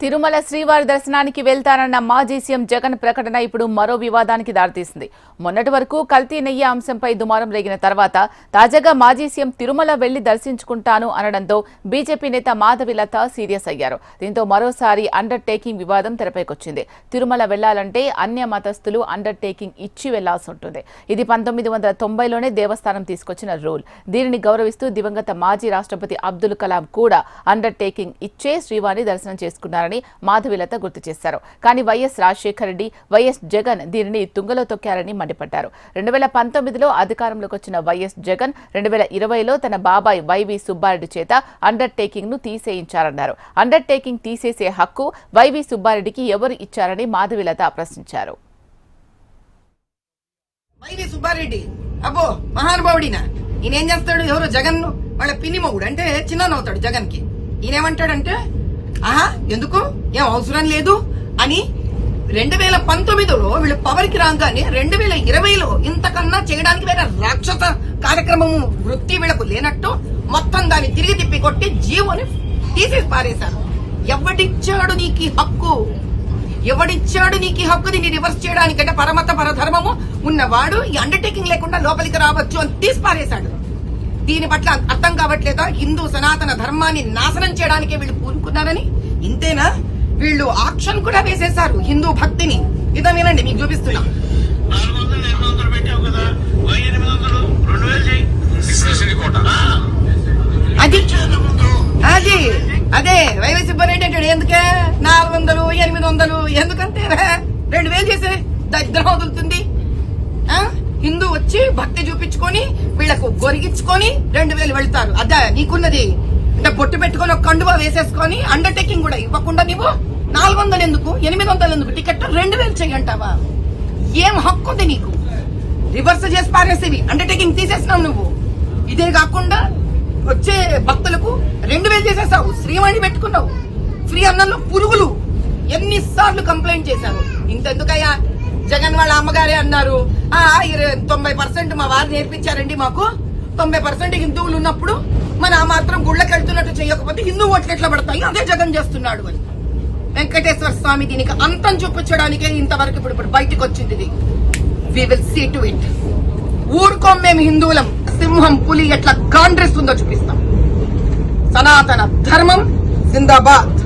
తిరుమల శ్రీవారి దర్శనానికి వెళ్తానన్న మాజీ సీఎం జగన్ ప్రకటన ఇప్పుడు మరో వివాదానికి దారితీసింది. మొన్నటి వరకు కల్తీ నెయ్యి అంశంపై దుమారం రేగిన తర్వాత తాజాగా మాజీ సీఎం తిరుమల వెళ్ళి దర్శించుకుంటాను అనడంతో బీజేపీ నేత మాధవిలత సీరియస్ అయ్యారు. దీంతో మరోసారి అండర్ టేకింగ్ వివాదం తెరపైకొచ్చింది. తిరుమల వెళ్ళాలంటే అన్య మతస్థులు అండర్ టేకింగ్ ఇచ్చి వెళ్ళాల్సి ఉంటుంది. ఇది పంతొమ్మిది వందల తొంభైలోనే దేవస్థానం తీసుకొచ్చిన రూల్. దీనిని గౌరవిస్తూ దివంగత మాజీ రాష్ట్రపతి అబ్దుల్ కలాం కూడా అండర్ టేకింగ్ ఇచ్చే శ్రీవారిని దర్శనం చేసుకున్నారు చేసుకున్నారని మాధవిలత గుర్తు చేశారు. కానీ వైఎస్ రాజశేఖర రెడ్డి వైఎస్ జగన్ దీనిని తుంగలో తొక్కారని మండిపడ్డారు. రెండు వేల పంతొమ్మిదిలో అధికారంలోకి వచ్చిన వైఎస్ జగన్ రెండు వేల ఇరవైలో తన బాబాయ్ వైవి సుబ్బారెడ్డి చేత అండర్ టేకింగ్ను తీసేయించారన్నారు. అండర్ టేకింగ్ తీసేసే హక్కు వైవి సుబ్బారెడ్డికి ఎవరు ఇచ్చారని మాధవిలత ప్రశ్నించారు. వైవి సుబ్బారెడ్డి? అబ్బో మహానుభావుడినా? ఈయన ఏం చేస్తాడు? ఎవరు? జగన్ వాళ్ళ పిన్ని మొగుడు. అంటే చిన్ననవుతాడు జగన్కి ఈయనేమంటాడంటే ఎందుకు? ఏం అవసరం లేదు? అని రెండు వేల పంతొమ్మిదిలో వీళ్ళు పవర్కి రాగానే రెండు వేల ఇరవైలో ఇంతకన్నా చేయడానికి వేరే రాక్షస కార్యక్రమము వృత్తి వీళ్ళకు లేనట్టు మొత్తం దాన్ని తిరిగి తిప్పి కొట్టి జీవోని తీసేసి పారేశారు. ఎవడిచ్చాడు నీకు హక్కు? ఎవడిచ్చాడు నీకు హక్కు దీన్ని రివర్స్ చేయడానికంటే పరమత పరధర్మము ఉన్నవాడు ఈ అండర్టేకింగ్ లేకుండా లోపలికి రావచ్చు అని తీసి పారేశాడు. దీని పట్ల అర్థం కావట్లేదా? హిందూ సనాతన ధర్మాన్ని నాశనం చేయడానికే వీళ్ళు పూనుకున్నారని? ఇంతేనా? వీళ్ళు ఆక్షన్ కూడా వేసేశారు హిందూ భక్తిని. ఇదో వినండి మీకు చూపిస్తున్నా. అది అది అదే వైవి సుబ్బారెడ్డి అంటాడు ఎందుకే? నాలుగు వందలు ఎనిమిది వందలు ఎందుకంటే రెండు వేలు చేసే దరిద్రం వదులుతుంది. ఆ? హిందూ వచ్చి భక్తి చూపించుకొని వీళ్ళకు గొరిగించుకొని రెండు వేలు వెళ్తారు. అదే నీకున్నది. అంటే బొట్టు పెట్టుకొని ఒక కండువా వేసేసుకొని అండర్టేకింగ్ కూడా ఇవ్వకుండా నీవు నాలుగు వందలు ఎందుకు ఎనిమిది వందలు ఎందుకు? టికెట్ రెండు వేలు చెయ్యంటావా ఏం హక్కు ఉంది నీకు? రివర్స్ చేసి పారేసేవి అండర్టేకింగ్ తీసేసినావు నువ్వు. ఇదే కాకుండా వచ్చే భక్తులకు రెండు వేలు చేసేసావు. శ్రీవాణి పెట్టుకున్నావు. ఫ్రీ అన్నంలో పురుగులు. ఎన్నిసార్లు కంప్లైంట్ చేశావు. ఇంతెందుకయ్యా? జగన్ వాళ్ళ అమ్మగారే అన్నారు. ఆ ఇరవై- తొంభై పర్సెంట్ మా వారు నేర్పించారండి మాకు. తొంభై పర్సెంట్ హిందువులు ఉన్నప్పుడు మన ఆ మాత్రం గుళ్ళకి వెళ్తున్నట్టు చేయకపోతే హిందూ ఓట్లు ఎట్లా పడతాయి? అదే జగన్ చేస్తున్నాడు అని. వెంకటేశ్వర స్వామి దీనికి అంతం చూపించడానికే ఇంతవరకు ఇప్పుడు ఇప్పుడు బయటకు వచ్చింది ఇది. We will see to it ఊరుకోం మేము హిందువులం. సింహం పులి ఎట్లా గాండ్రిస్తుందో చూపిస్తాం. సనాతన ధర్మం జిందాబాద్.